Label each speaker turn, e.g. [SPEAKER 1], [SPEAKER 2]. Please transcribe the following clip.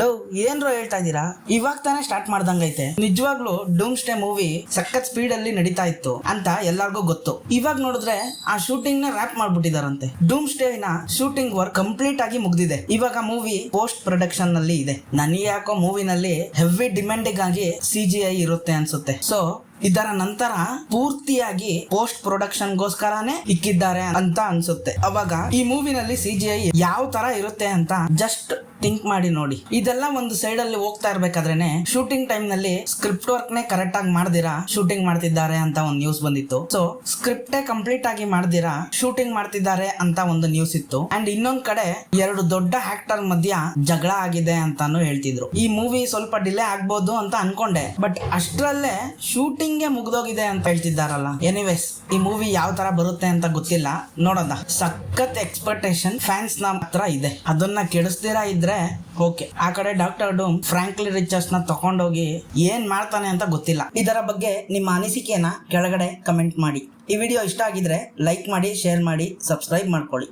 [SPEAKER 1] Low, ಏನ್ರೋ ಹೇಳ್ತಾ ಇದ್ದೀರಾ ಇವಾಗ ತಾನೇ ಸ್ಟಾರ್ಟ್ ಮಾಡ್ದಂಗೈತೆ. ನಿಜವಾಗ್ಲೂ ಡೂಮ್ ಸ್ಟೇ ಮೂವಿ ಸಖತ್ ಸ್ಪೀಡ್ ಅಲ್ಲಿ ನಡೀತಾ ಇತ್ತು ಅಂತ ಎಲ್ಲಾರ್ಗೂ ಗೊತ್ತು. ಇವಾಗ ನೋಡಿದ್ರೆ ಆ ಶೂಟಿಂಗ್ನ ರ್ಯಾಪ್ ಮಾಡ್ಬಿಟ್ಟಿದಾರಂತೆ. ಡೂಮ್ ಸ್ಟೇ ನ ಶೂಟಿಂಗ್ ವರ್ಕ್ ಕಂಪ್ಲೀಟ್ ಆಗಿ ಮುಗ್ದಿದೆ. ಇವಾಗ ಮೂವಿ ಪೋಸ್ಟ್ ಪ್ರೊಡಕ್ಷನ್ನಲ್ಲಿ ಇದೆ. ನನಗೆ ಯಾಕೋ ಮೂವಿನಲ್ಲಿ ಹೆವಿ ಡಿಮ್ಯಾಂಡಿಂಗ್ ಆಗಿ ಸಿ ಜಿ ಐ ಇರುತ್ತೆ ಅನ್ಸುತ್ತೆ. ಸೊ ಇದರ ನಂತರ ಪೂರ್ತಿಯಾಗಿ ಪೋಸ್ಟ್ ಪ್ರೊಡಕ್ಷನ್ ಗೋಸ್ಕರನೇ ಇಕ್ಕಿದ್ದಾರೆ ಅಂತ ಅನ್ಸುತ್ತೆ. ಅವಾಗ ಈ ಮೂವಿನಲ್ಲಿ ಸಿ ಜಿ ಐ ಯಾವ ತರ ಇರುತ್ತೆ ಅಂತ ಜಸ್ಟ್ ಥಿಂಕ್ ಮಾಡಿ ನೋಡಿ. ಇದೆಲ್ಲ ಒಂದು ಸೈಡ್ ಅಲ್ಲಿ ಹೋಗ್ತಾ ಇರ್ಬೇಕಾದ್ರೇನೆ ಶೂಟಿಂಗ್ ಟೈಮ್ನಲ್ಲಿ ಸ್ಕ್ರಿಪ್ಟ್ ವರ್ಕ್ ನೇ ಕರೆಕ್ಟ್ ಆಗಿ ಮಾಡ್ದಿರಾ ಶೂಟಿಂಗ್ ಮಾಡ್ತಿದ್ದಾರೆ ಅಂತ ಒಂದು ನ್ಯೂಸ್ ಬಂದಿತ್ತು. ಸೊ ಸ್ಕ್ರಿಪ್ಟೇ ಕಂಪ್ಲೀಟ್ ಆಗಿ ಮಾಡ್ದಿರಾ ಶೂಟಿಂಗ್ ಮಾಡ್ತಿದ್ದಾರೆ ಅಂತ ಒಂದು ನ್ಯೂಸ್ ಇತ್ತು. ಅಂಡ್ ಇನ್ನೊಂದ್ ಕಡೆ ಎರಡು ದೊಡ್ಡ ಆಕ್ಟರ್ ಮಧ್ಯ ಜಗಳ ಆಗಿದೆ ಅಂತಾನು ಹೇಳ್ತಿದ್ರು. ಈ ಮೂವಿ ಸ್ವಲ್ಪ ಡಿಲೇ ಆಗ್ಬೋದು ಅಂತ ಅನ್ಕೊಂಡೆ. ಬಟ್ ಅಷ್ಟರಲ್ಲೇ ಶೂಟಿಂಗ್ಗೆ ಮುಗ್ದೋಗಿದೆ ಅಂತ ಹೇಳ್ತಿದ್ದಾರಲ್ಲ. ಎನಿವೇಸ್ ಈ ಮೂವಿ ಯಾವ ತರ ಬರುತ್ತೆ ಅಂತ ಗೊತ್ತಿಲ್ಲ. ನೋಡೋದ? ಸಖತ್ ಎಕ್ಸ್ಪೆಕ್ಟೇಷನ್ ಫ್ಯಾನ್ಸ್ನ ಹತ್ರ ಇದೆ. ಅದನ್ನ ಕೆಡಿಸ್ದಿರಾ ಇದ್ರೆ ಓಕೆ, ಆ ಕಡೆ ಡಾಕ್ಟರ್ ಡೂಮ್ ಫ್ರಾಂಕ್ಲಿ ರಿಚರ್ಸ್ನ ತಗೊಂಡೋಗಿ ಏನ್ ಮಾಡ್ತಾನೆ ಅಂತ ಗೊತ್ತಿಲ್ಲ. ಇದರ ಬಗ್ಗೆ ನಿಮ್ಮ ಅನಿಸಿಕೆನ ಕೆಳಗಡೆ ಕಮೆಂಟ್ ಮಾಡಿ. ಈ ವಿಡಿಯೋ ಇಷ್ಟ ಆಗಿದ್ರೆ ಲೈಕ್ ಮಾಡಿ ಶೇರ್ ಮಾಡಿ ಸಬ್ಸ್ಕ್ರೈಬ್ ಮಾಡ್ಕೊಳ್ಳಿ.